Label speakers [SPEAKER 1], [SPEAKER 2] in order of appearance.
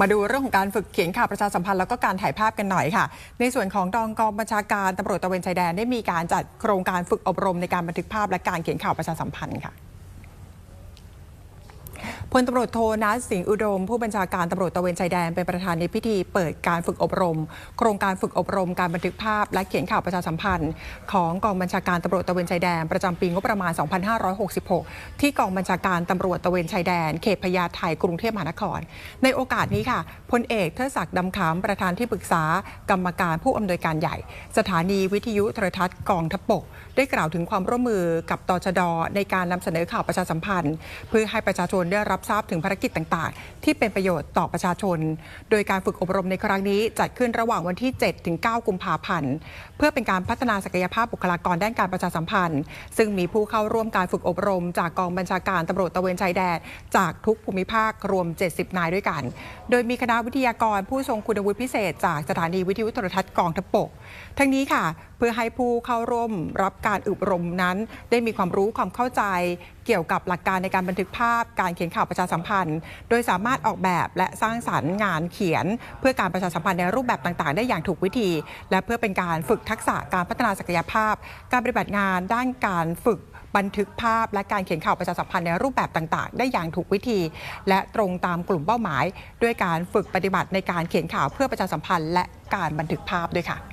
[SPEAKER 1] มาดูเรื่องของการฝึกเขียนข่าวประชาสัมพันธ์แล้วก็การถ่ายภาพกันหน่อยค่ะ ในส่วนของกองกองบัญชาการตำรวจตะเวนชายแดนได้มีการจัดโครงการฝึกอบรมในการบันทึกภาพและการเขียนข่าวประชาสัมพันธ์ค่ะ พลตำรวจโทนัสสิงห์อุดม ผู้บัญชาการตำรวจตะเวนชายแดนเป็นประธานในพิธีเปิดการฝึกอบรม โครงการฝึกอบรมการบันทึกภาพ และเขียนข่าวประชาสัมพันธ์ ของกองบัญชาการตำรวจตะเวนชายแดนประจำปีงบประมาณ 2566 ที่กองบัญชาการตำรวจตะเวนชายแดน เขตพญาไทกรุงเทพมหานคร ในโอกาสนี้ค่ะพลเอกเทิดศักดิ์ดำขำประธานที่ปรึกษากรรมการผู้อำนวยการใหญ่ สถานีวิทยุโทรทัศน์กองทัพบกได้กล่าวถึงความร่วมมือกับตชดในการนำเสนอข่าวประชาสัมพันธ์ เพื่อให้ประชาชนได้รับทราบถึงภารกิจต่างๆ ที่เป็นประโยชน์ต่อประชาชน โดยการฝึกอบรมในครั้งนี้จัดขึ้นระหว่างวันที่ 7 ถึง 9 กุมภาพันธ์ เพื่อเป็นการพัฒนาศักยภาพบุคลากรด้านการประชาสัมพันธ์ ซึ่งมีผู้เข้าร่วมการฝึกอบรม จากกองบัญชาการตำรวจตะเวนชายแดนจากทุกภูมิภาครวม 70 นายด้วยกัน โดยมีคณะวิทยากรผู้ทรงคุณวุฒิพิเศษ จากสถานีวิทยุโทรทัศน์กองทัพบกทั้งนี้ค่ะ เพื่อให้ผู้เข้าร่วมรับการอบรมนั้น ได้มีความรู้ความเข้าใจเกี่ยวกับหลักการในการบันทึกภาพการเขียนข่าวประชาสัมพันธ์ โดยสามารถออกแบบและสร้างสรรค์งานเขียน เพื่อการประชาสัมพันธ์ในรูปแบบต่างๆ ได้อย่างถูกวิธี และเพื่อเป็นการฝึกทักษะการพัฒนาศักยภาพ การปฏิบัติงานด้านการฝึกบันทึกภาพ และการเขียนข่าวประชาสัมพันธ์ในรูปแบบต่างๆ ได้อย่างถูกวิธี และตรงตามกลุ่มเป้าหมาย ด้วยการฝึกปฏิบัติในการเขียนข่าวเพื่อประชาสัมพันธ์ และการบันทึกภาพด้วยค่ะ